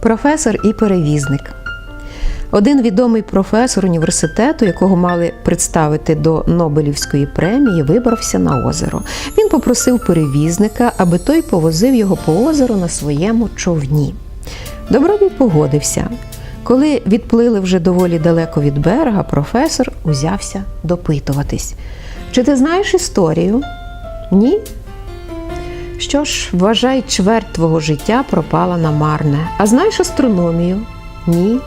професор і перевізник. Один відомий професор університету, якого мали представити до Нобелівської премії, вибрався на озеро. Він попросив перевізника, аби той повозив його по озеру на своєму човні. Добробій погодився. Коли відплили вже доволі далеко від берега, професор узявся допитуватись. Чи ти знаєш історію? Ні? Що ж, вважай, чверть твого життя пропала на марне. А знаєш астрономію? Ні.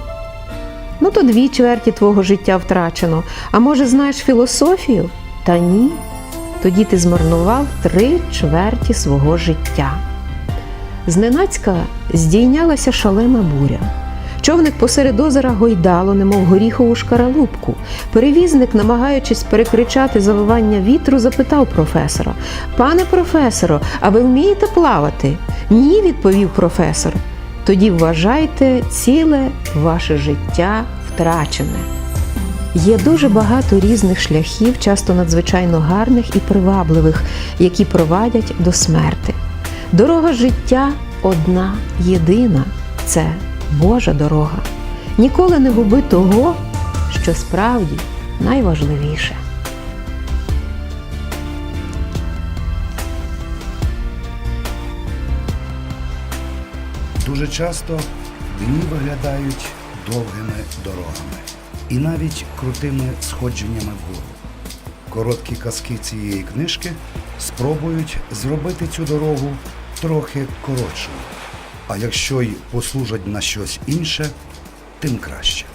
Ну, то дві чверті твого життя втрачено. А може, знаєш філософію? Та ні. Тоді ти змарнував три чверті свого життя. Зненацька здійнялася шалена буря. Човник посеред озера гойдало, немов горіхову шкаралупку. Перевізник, намагаючись перекричати завивання вітру, запитав професора: Пане професоро, а ви вмієте плавати? Ні, відповів професор. Тоді вважайте ціле ваше життя втрачене. Є дуже багато різних шляхів, часто надзвичайно гарних і привабливих, які провадять до смерти. Дорога життя одна, єдина це Божа дорога. Ніколи не губи того, що справді найважливіше. Дуже часто дні виглядають довгими дорогами і навіть крутими сходженнями вгору. Короткі казки цієї книжки спробують зробити цю дорогу трохи коротшою. А якщо й послужать на щось інше, тим краще.